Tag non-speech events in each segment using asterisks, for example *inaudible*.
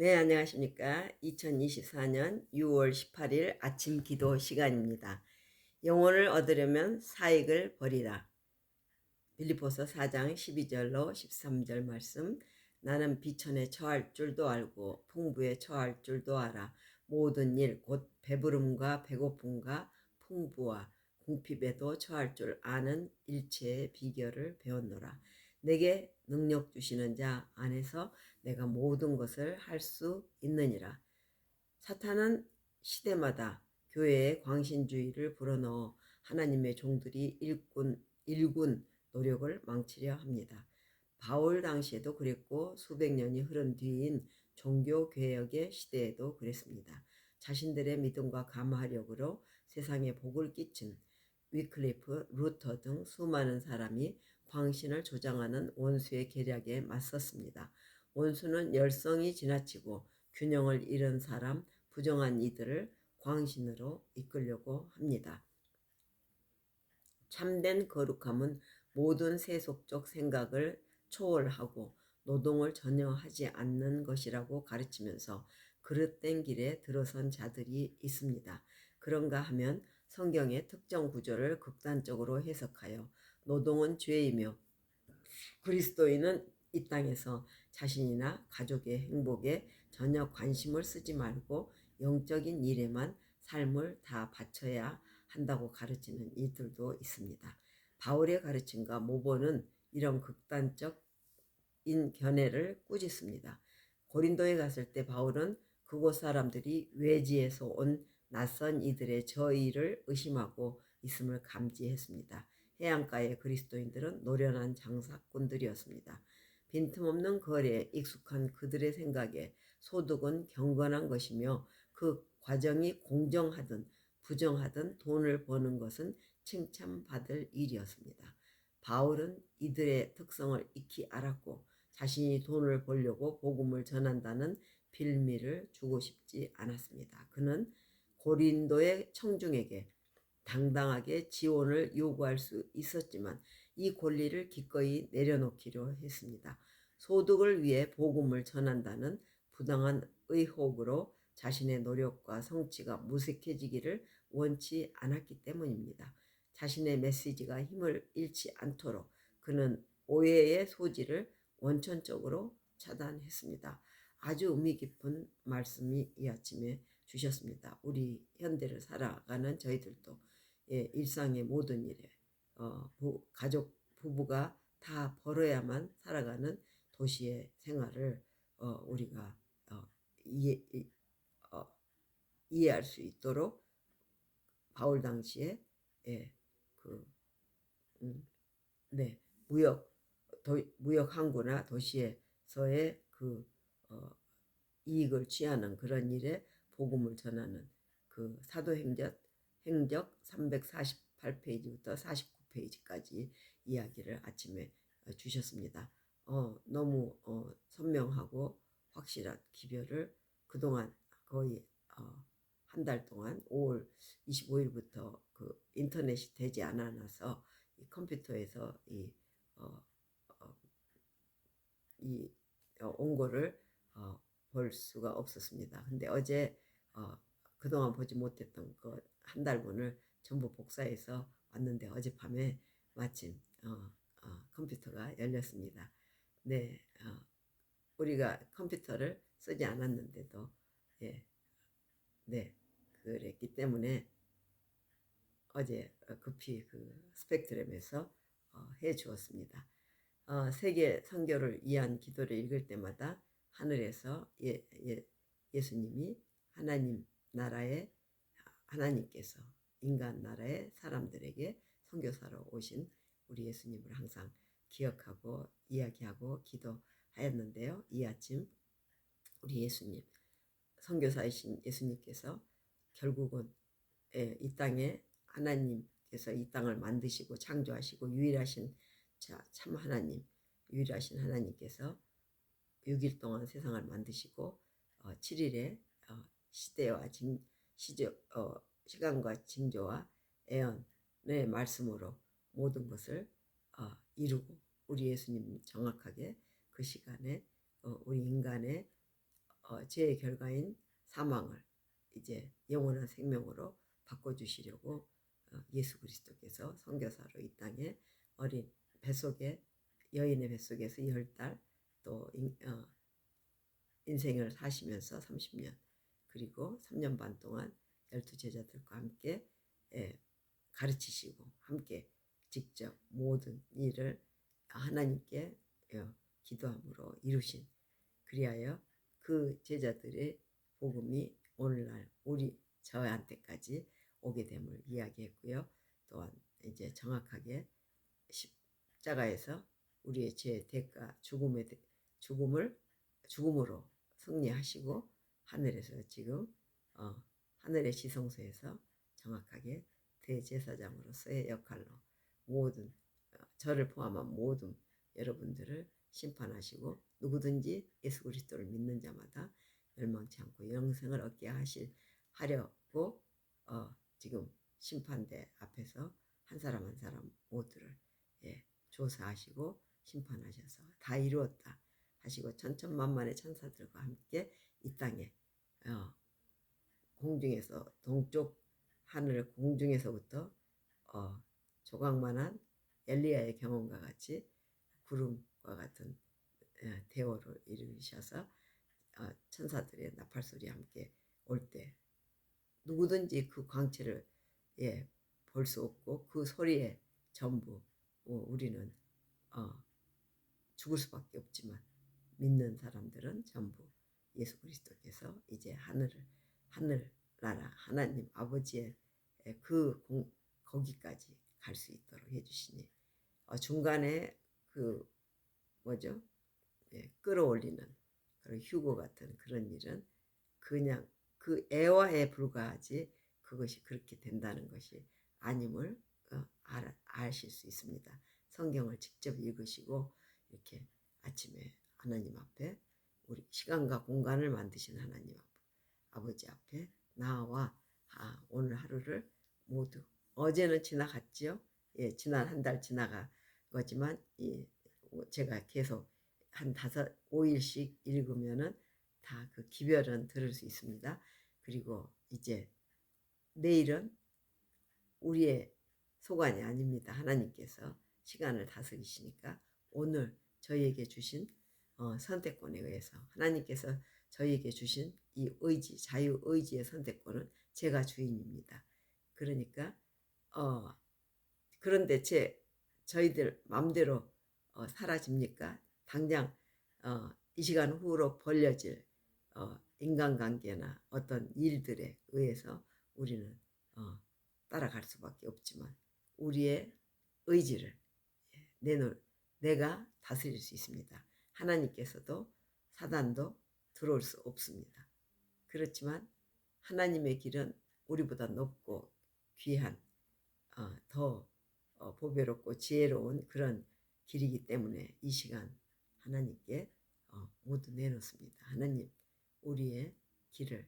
네, 안녕하십니까. 2024년 6월 18일 아침 기도 시간입니다. 영혼을 얻으려면 사익을 버리라. 빌리포서 4장 12절로 13절 말씀. 나는 비천에 처할 줄도 알고 풍부에 처할 줄도 알아. 모든 일, 곧 배부름과 배고픔과 풍부와 궁핍에도 처할 줄 아는 일체의 비결을 배웠노라. 내게 능력 주시는 자 안에서 내가 모든 것을 할 수 있느니라. 사탄은 시대마다 교회의 광신주의를 불어넣어 하나님의 종들이 일군, 일군 노력을 망치려 합니다. 바울 당시에도 그랬고 수백 년이 흐른 뒤인 종교개혁의 시대에도 그랬습니다. 자신들의 믿음과 감화력으로 세상에 복을 끼친 위클리프, 루터 등 수많은 사람이 광신을 조장하는 원수의 계략에 맞섰습니다. 원수는 열성이 지나치고 균형을 잃은 사람, 부정한 이들을 광신으로 이끌려고 합니다. 참된 거룩함은 모든 세속적 생각을 초월하고 노동을 전혀 하지 않는 것이라고 가르치면서 그릇된 길에 들어선 자들이 있습니다. 그런가 하면 성경의 특정 구조를 극단적으로 해석하여 노동은 죄이며 그리스도인은 이 땅에서 자신이나 가족의 행복에 전혀 관심을 쓰지 말고 영적인 일에만 삶을 다 바쳐야 한다고 가르치는 이들도 있습니다. 바울의 가르침과 모본은 이런 극단적인 견해를 꾸짖습니다. 고린도에 갔을 때 바울은 그곳 사람들이 외지에서 온 낯선 이들의 저의를 의심하고 있음을 감지했습니다. 해안가의 그리스도인들은 노련한 장사꾼들이었습니다. 빈틈없는 거래에 익숙한 그들의 생각에 소득은 경건한 것이며 그 과정이 공정하든 부정하든 돈을 버는 것은 칭찬받을 일이었습니다. 바울은 이들의 특성을 익히 알았고 자신이 돈을 벌려고 복음을 전한다는 빌미를 주고 싶지 않았습니다. 그는 고린도의 청중에게 당당하게 지원을 요구할 수 있었지만 이 권리를 기꺼이 내려놓기로 했습니다. 소득을 위해 복음을 전한다는 부당한 의혹으로 자신의 노력과 성취가 무색해지기를 원치 않았기 때문입니다. 자신의 메시지가 힘을 잃지 않도록 그는 오해의 소지를 원천적으로 차단했습니다. 아주 의미 깊은 말씀이 이 아침에 주셨습니다. 우리 현대를 살아가는 저희들도 예, 일상의 모든 일에 어, 부, 가족 부부가 다 벌어야만 살아가는 도시의 생활을 어, 우리가 어, 이해, 어, 이해할 수 있도록 바울 당시에 예, 그, 음, 네, 무역 도, 무역 항구나 도시에서의 그 어, 이익을 취하는 그런 일에 복음을 전하는 그 사도행적 행적 348페이지부터 49페이지까지 이야기를 아침에 어, 주셨습니다. 어, 너무 어, 선명하고 확실한 기별을 그동안 거의 어, 한 달 동안 5월 25일부터 그 인터넷이 되지 않아서 이 컴퓨터에서 이, 어, 어, 이 어, 원고를 어, 볼 수가 없었습니다. 근데 어제 어, 그동안 보지 못했던 그 한 달분을 전부 복사해서 왔는데 어젯밤에 마침 어, 어, 컴퓨터가 열렸습니다. 네, 어, 우리가 컴퓨터를 쓰지 않았는데도 예, 네 그랬기 때문에 어제 급히 그 스펙트럼에서 어, 해 주었습니다. 어, 세계 선교를 위한 기도를 읽을 때마다 하늘에서 예, 예, 예수님이 하나님 나라의 하나님께서 인간 나라의 사람들에게 선교사로 오신 우리 예수님을 항상 기억하고 이야기하고 기도하였는데요. 이 아침 우리 예수님 선교사이신 예수님께서 결국은 예, 이 땅에 하나님께서 이 땅을 만드시고 창조하시고 유일하신 자, 참 하나님 유일하신 하나님께서 6일 동안 세상을 만드시고 어, 7일에 어, 시대와 징, 시저, 어, 시간과 징조와 애언의 말씀으로 모든 것을 어, 이루고 우리 예수님 정확하게 그 시간에 어, 우리 인간의 어, 어, 죄의 결과인 사망을 이제 영원한 생명으로 바꿔주시려고 어, 예수 그리스도께서 선교사로 이 땅에 어린 뱃속에 여인의 뱃속에서 열 달 또 인, 어, 인생을 사시면서 30년 그리고 3년 반 동안 열두 제자들과 함께 예, 가르치시고 함께 직접 모든 일을 하나님께 어, 기도함으로 이루신 그리하여 그 제자들의 복음이 오늘날 우리 저한테까지 오게 됨을 이야기했고요. 또한 이제 정확하게 십자가에서 우리의 죄 대가 죽음의 대- 죽음을 죽음으로 승리하시고 하늘에서 지금 어, 하늘의 지성소에서 정확하게 대제사장으로서의 역할로 모든 어, 저를 포함한 모든 여러분들을 심판하시고 누구든지 예수 그리스도를 믿는 자마다 멸망치 않고 영생을 얻게 하실 하려고 어, 지금 심판대 앞에서 한 사람 한 사람 모두를 예, 조사하시고 심판하셔서 다 이루었다 하시고 천천만만의 천사들과 함께 이 땅에 어, 공중에서 동쪽 하늘 공중에서부터 어, 조각만한 엘리야의 경험과 같이 구름과 같은 예, 대오를 이루셔서 어, 천사들의 나팔 소리와 함께 올 때 누구든지 그 광채를 예, 볼 수 없고 그 소리에 전부 어, 우리는 어, 죽을 수밖에 없지만 믿는 사람들은 전부 예수 그리스도께서 이제 하늘을 하늘 나라 하나님 아버지의 예, 그 공, 거기까지 갈 수 있도록 해주시니 어, 중간에 그 뭐죠 예, 끌어올리는 그런 휴고 같은 그런 일은 그냥 그 애와에 불과하지 그것이 그렇게 된다는 것이 아님을 어, 알, 아실 수 있습니다. 성경을 직접 읽으시고 이렇게 아침에 하나님 앞에 우리 시간과 공간을 만드신 하나님 앞, 아버지 앞에 나와 아, 오늘 하루를 모두 어제는 지나갔지요. 예, 지난 한 달 지나가 거지만 이 제가 계속 한 다섯 오일씩 읽으면은 다 그 기별은 들을 수 있습니다. 그리고 이제 내일은 우리의 소관이 아닙니다. 하나님께서 시간을 다스리시니까 오늘 저희에게 주신 어, 선택권에 의해서 하나님께서 저희에게 주신 이 의지, 자유 의지의 선택권은 제가 주인입니다. 그러니까 어, 그런데 제 저희들 마음대로 어, 사라집니까? 당장 어, 이 시간 후로 벌려질 어, 인간관계나 어떤 일들에 의해서 우리는 어, 따라갈 수밖에 없지만 우리의 의지를 내놓을 내가 다스릴 수 있습니다. 하나님께서도 사단도 들어올 수 없습니다. 그렇지만 하나님의 길은 우리보다 높고 귀한 어, 더 어, 보배롭고 지혜로운 그런 길이기 때문에 이 시간 하나님께 어, 모두 내놓습니다. 하나님 우리의 길을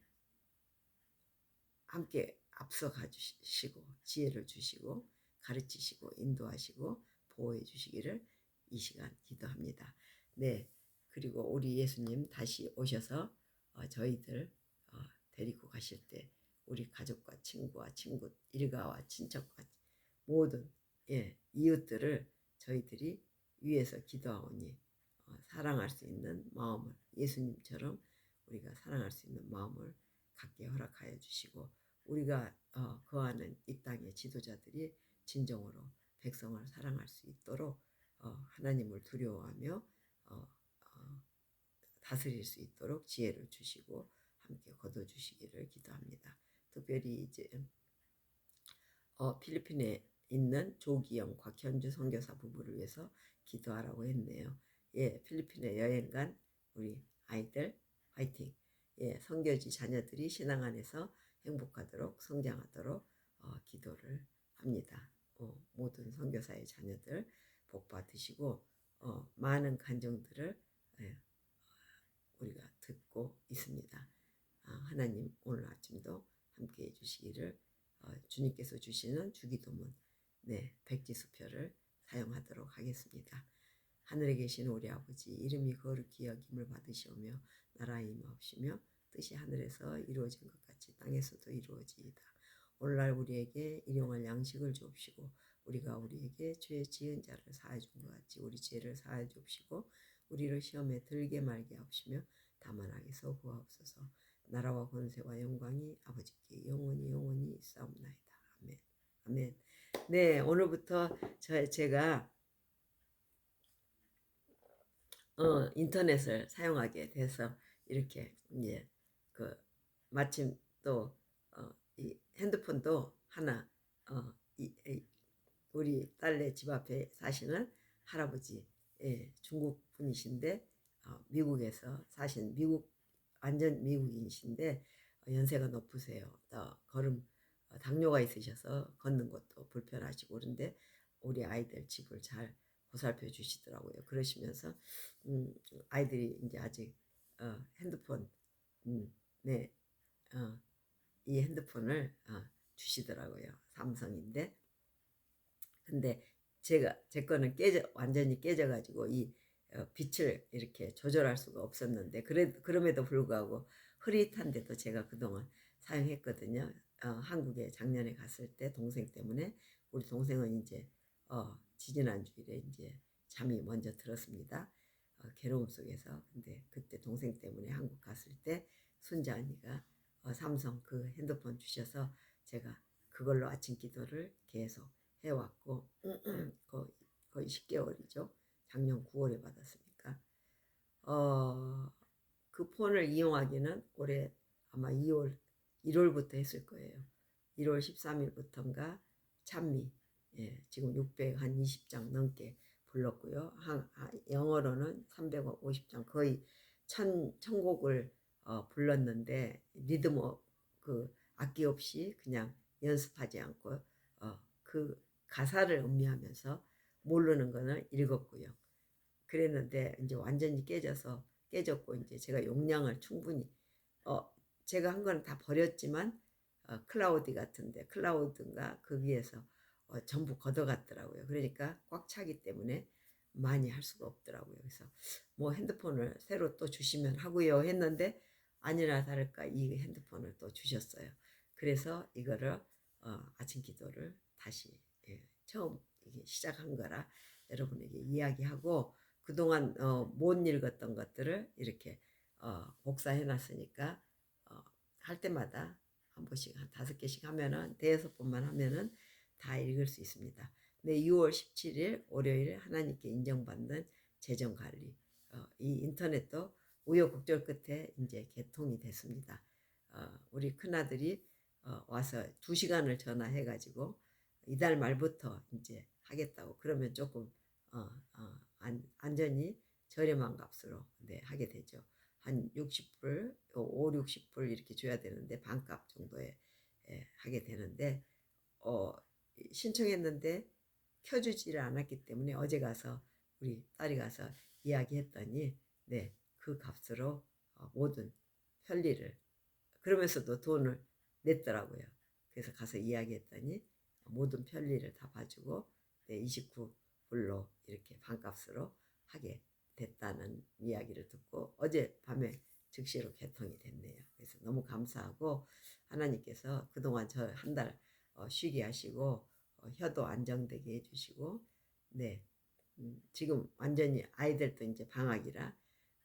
함께 앞서가 주시고 지혜를 주시고 가르치시고 인도하시고 보호해 주시기를 이 시간 기도합니다. 네. 그리고 우리 예수님 다시 오셔서 어, 저희들 어, 데리고 가실 때 우리 가족과 친구와 친구 일가와 친척과 모든 예, 이웃들을 저희들이 위해서 기도하오니 어, 사랑할 수 있는 마음을 예수님처럼 우리가 사랑할 수 있는 마음을 갖게 허락하여 주시고 우리가 어, 거하는 이 땅의 지도자들이 진정으로 백성을 사랑할 수 있도록 어, 하나님을 두려워하며 어, 어, 다스릴 수 있도록 지혜를 주시고 함께 거둬 주시기를 기도합니다. 특별히 이제 어, 필리핀에 있는 조기영, 곽현주 선교사 부부를 위해서 기도하라고 했네요. 예, 필리핀에 여행 간 우리 아이들 화이팅. 예, 선교지 자녀들이 신앙 안에서 행복하도록 성장하도록 어, 기도를 합니다. 어, 모든 선교사의 자녀들 복 받으시고 어, 많은 간정들을 예, 우리가 듣고 있습니다. 아, 하나님 오늘 아침도 함께 해주시기를 어, 주님께서 주시는 주기도문 네 백지수표를 사용하도록 하겠습니다. 하늘에 계신 우리 아버지 이름이 거룩히 여김을 받으시오며 나라의 임하옵시며 뜻이 하늘에서 이루어진 것 같이 땅에서도 이루어지이다. 오늘날 우리에게 일용할 양식을 주옵시고 우리가 우리에게 죄 지은 자를 사해 준 것 같이 우리 죄를 사해 주옵시고 우리를 시험에 들게 말게 하옵시며 다만 악에서 구하옵소서. 나라와 권세와 영광이 아버지께 영원히 영원히 있사옵나이다. 아멘. 아멘. 네, 오늘부터 저 제가 어, 인터넷을 사용하게 돼서 이렇게 이제 그 마침 또 어, 이 핸드폰도 하나 어, 이, 이, 우리 딸네 집 앞에 사시는 할아버지 예, 중국 분이신데 어, 미국에서 사신 미국 완전 미국인이신데 어, 연세가 높으세요. 또 걸음 어, 당뇨가 있으셔서 걷는 것도 불편하시고 그런데 우리 아이들 집을 잘 보살펴 주시더라고요. 그러시면서 음, 아이들이 이제 아직 어, 핸드폰 음, 네, 어, 이 핸드폰을 어, 주시더라고요. 삼성인데 근데 제가 제 거는 깨져 완전히 깨져가지고 이 어, 빛을 이렇게 조절할 수가 없었는데 그래 그럼에도 불구하고 흐릿한데도 제가 그동안 사용했거든요. 어, 한국에 작년에 갔을 때 동생 때문에 우리 동생은 이제 어, 지지난 주일에 이제 잠이 먼저 들었습니다. 어, 괴로움 속에서 근데 그때 동생 때문에 한국 갔을 때 순자 언니가 어, 삼성 그 핸드폰 주셔서 제가 그걸로 아침 기도를 계속 해왔고 거의, 거의 10개월이죠. 작년 9월에 받았으니까 어, 그 폰을 이용하기는 올해 아마 2월 1월부터 했을 거예요. 1월 13일부터인가 찬미 예, 지금 620장 넘게 불렀고요. 한, 아, 영어로는 350장 거의 천, 천곡을 어, 불렀는데 리듬 어, 그 악기 없이 그냥 연습하지 않고 어, 그 가사를 음미하면서 모르는 거는 읽었고요. 그랬는데 이제 완전히 깨져서 깨졌고 이제 제가 용량을 충분히 어 제가 한 거는 다 버렸지만 어, 클라우디 같은데 클라우드인가 거기에서 어, 전부 걷어갔더라고요. 그러니까 꽉 차기 때문에 많이 할 수가 없더라고요. 그래서 뭐 핸드폰을 새로 또 주시면 하고요 했는데 아니나 다를까 이 핸드폰을 또 주셨어요. 그래서 이거를 어, 아침 기도를 다시 예, 처음 시작한 거라 여러분에게 이야기하고 그동안 어, 못 읽었던 것들을 이렇게 어, 복사해 놨으니까 어, 할 때마다 한 번씩 한 다섯 개씩 하면은 대여섯 번만 하면은 다 읽을 수 있습니다. 네, 6월 17일 월요일 하나님께 인정받는 재정 관리. 어, 이 인터넷도 우여곡절 끝에 이제 개통이 됐습니다. 어, 우리 큰 아들이 어, 와서 두 시간을 전화해가지고 이달 말부터 이제 하겠다고 그러면 조금 어, 어, 안, 안전히 저렴한 값으로 네, 하게 되죠. 한 60불, 5, 60불 이렇게 줘야 되는데 반값 정도에 예, 하게 되는데 어, 신청했는데 켜주지를 않았기 때문에 어제 가서 우리 딸이 가서 이야기했더니 네, 그 값으로 어, 모든 편리를 그러면서도 돈을 냈더라고요. 그래서 가서 이야기했더니 모든 편리를 다 봐주고 네, 29불로 이렇게 반값으로 하게 됐다는 이야기를 듣고 어제 밤에 즉시로 개통이 됐네요. 그래서 너무 감사하고 하나님께서 그동안 저 한달 어, 쉬게 하시고 어, 혀도 안정되게 해주시고 네 음, 지금 완전히 아이들도 이제 방학이라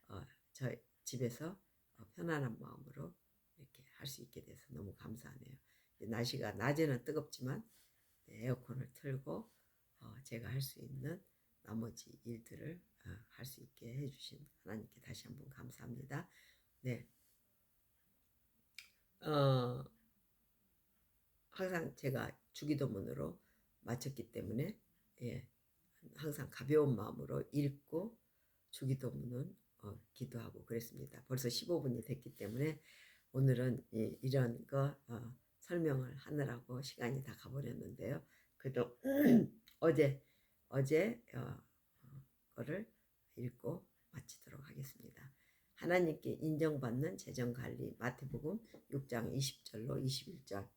어, 저 집에서 어, 편안한 마음으로 이렇게 할 수 있게 돼서 너무 감사하네요. 날씨가 낮에는 뜨겁지만 네, 에어컨을 틀고 어, 제가 할 수 있는 나머지 일들을 어, 할수 있게 해주신 하나님께 다시 한번 감사합니다. 네. 어, 항상 제가 주기도문으로 마쳤기 때문에 예, 항상 가벼운 마음으로 읽고 주기도문은 어, 기도하고 그랬습니다. 벌써 15분이 됐기 때문에 오늘은 예, 이런 거 어, 설명을 하느라고 시간이 다 가버렸는데요. 그래도 *clears throat* 어제 어제 어, 거를 읽고 마치도록 하겠습니다. 하나님께 인정받는 재정 관리 마태복음 6장 20절로 21절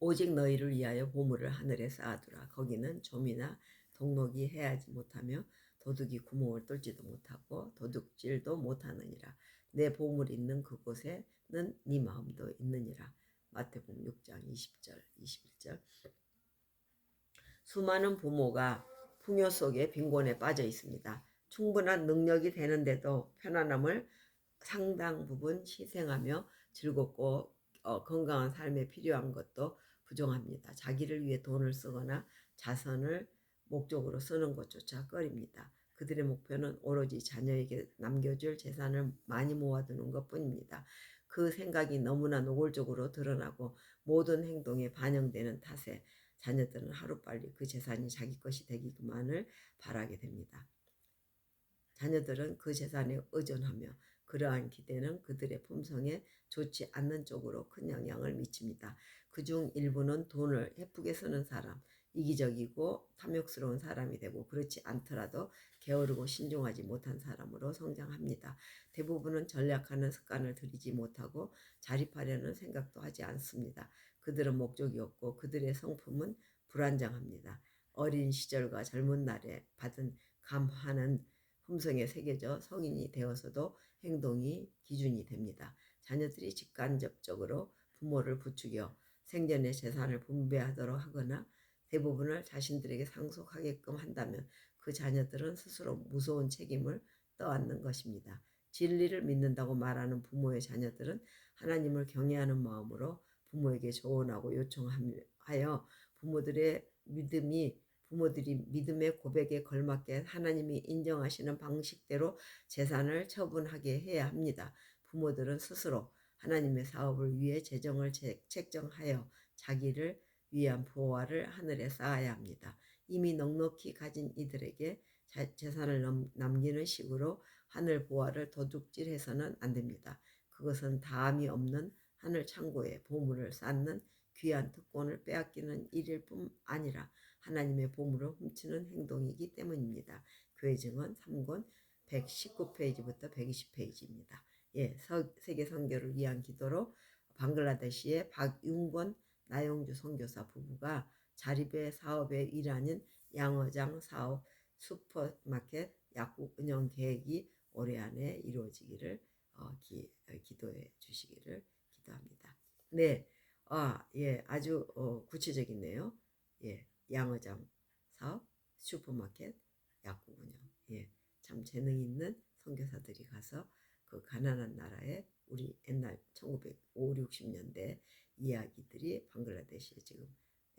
오직 너희를 위하여 보물을 하늘에 쌓아두라. 거기는 좀이나 동록이 해야지 못하며 도둑이 구멍을 뚫지도 못하고 도둑질도 못하느니라 내 보물 있는 그곳에 는 네 마음도 있느니라 마태복음 6장 20절 21절 수많은 부모가 풍요 속에 빈곤에 빠져 있습니다. 충분한 능력이 되는데도 편안함을 상당 부분 희생하며 즐겁고 어, 건강한 삶에 필요한 것도 부정합니다. 자기를 위해 돈을 쓰거나 자선을 목적으로 쓰는 것조차 꺼립니다. 그들의 목표는 오로지 자녀에게 남겨줄 재산을 많이 모아두는 것 뿐입니다. 그 생각이 너무나 노골적으로 드러나고 모든 행동에 반영되는 탓에 자녀들은 하루빨리 그 재산이 자기 것이 되기만을 바라게 됩니다. 자녀들은 그 재산에 의존하며 그러한 기대는 그들의 품성에 좋지 않는 쪽으로 큰 영향을 미칩니다. 그중 일부는 돈을 헤프게 쓰는 사람, 이기적이고 탐욕스러운 사람이 되고 그렇지 않더라도 게으르고 신중하지 못한 사람으로 성장합니다. 대부분은 전략하는 습관을 들이지 못하고 자립하려는 생각도 하지 않습니다. 그들은 목적이 없고 그들의 성품은 불안정합니다. 어린 시절과 젊은 날에 받은 감화는 품성에 새겨져 성인이 되어서도 행동이 기준이 됩니다. 자녀들이 직간접적으로 부모를 부추겨 생전의 재산을 분배하도록 하거나 대부분을 자신들에게 상속하게끔 한다면 그 자녀들은 스스로 무서운 책임을 떠안는 것입니다. 진리를 믿는다고 말하는 부모의 자녀들은 하나님을 경외하는 마음으로 부모에게 조언하고 요청하여 부모들의 믿음이 부모들이 믿음의 고백에 걸맞게 하나님이 인정하시는 방식대로 재산을 처분하게 해야 합니다. 부모들은 스스로 하나님의 사업을 위해 재정을 책정하여 자기를 위한 보화를 하늘에 쌓아야 합니다. 이미 넉넉히 가진 이들에게 재산을 남기는 식으로 하늘 보화를 도둑질해서는 안 됩니다. 그것은 다함이 없는 하늘 창고에 보물을 쌓는 귀한 특권을 빼앗기는 일일 뿐 아니라 하나님의 보물을 훔치는 행동이기 때문입니다. 교회 증언 3권 119페이지부터 120페이지입니다. 예, 서, 세계 선교를 위한 기도로 방글라데시의 박윤권 나영주 선교사 부부가 자립의 사업에 일하는 양어장 사업 슈퍼마켓 약국 운영 계획이 올해 안에 이루어지기를 어, 기, 어, 기도해 주시기를 기도합니다. 네, 아, 예, 아주 어, 구체적이네요. 예, 양어장 사업, 슈퍼마켓, 약국 운영. 예, 참 재능 있는 선교사들이 가서 그 가난한 나라에 우리 옛날 1950, 60년대 이야기들이 방글라데시에 지금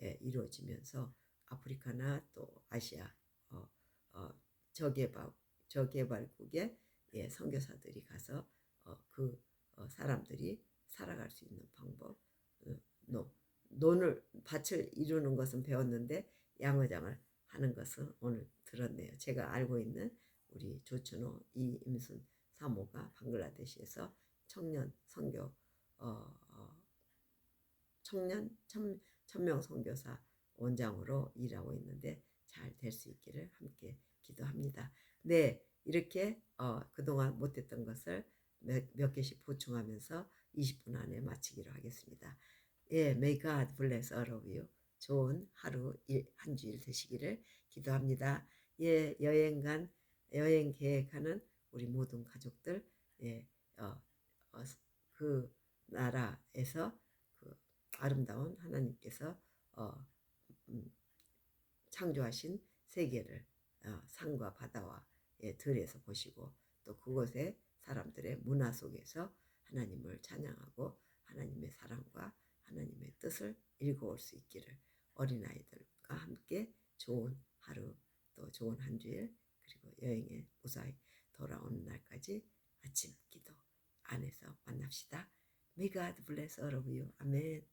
예, 이루어지면서 아프리카나 또 아시아 어, 어, 저개발 저개발국의 예, 선교사들이 가서 어, 그 어, 사람들이 살아갈 수 있는 방법, 어, 노, 논을 밭을 이루는 것은 배웠는데 양어장을 하는 것은 오늘 들었네요. 제가 알고 있는 우리 조춘호 이임순 사모가 방글라데시에서 청년 선교 어, 어, 청년 천, 천명 선교사 원장으로 일하고 있는데 잘 될 수 있기를 함께 기도합니다. 네, 이렇게 어, 그동안 못했던 것을 몇, 몇 개씩 보충하면서 20분 안에 마치기로 하겠습니다. 예, may God bless all of you. 좋은 하루 일, 한 주일 되시기를 기도합니다. 예, 여행 간 여행 계획하는 우리 모든 가족들 예, 어, 어, 그 나라에서 그 아름다운 하나님께서 어, 음, 창조하신 세계를 어, 산과 바다와 예, 들에서 보시고 또 그곳의 사람들의 문화 속에서 하나님을 찬양하고 하나님의 사랑과 하나님의 뜻을 읽어올 수 있기를 어린아이들과 함께 좋은 하루 또 좋은 한 주일 그리고 여행에 무사히 돌아오는 날까지 아침 기도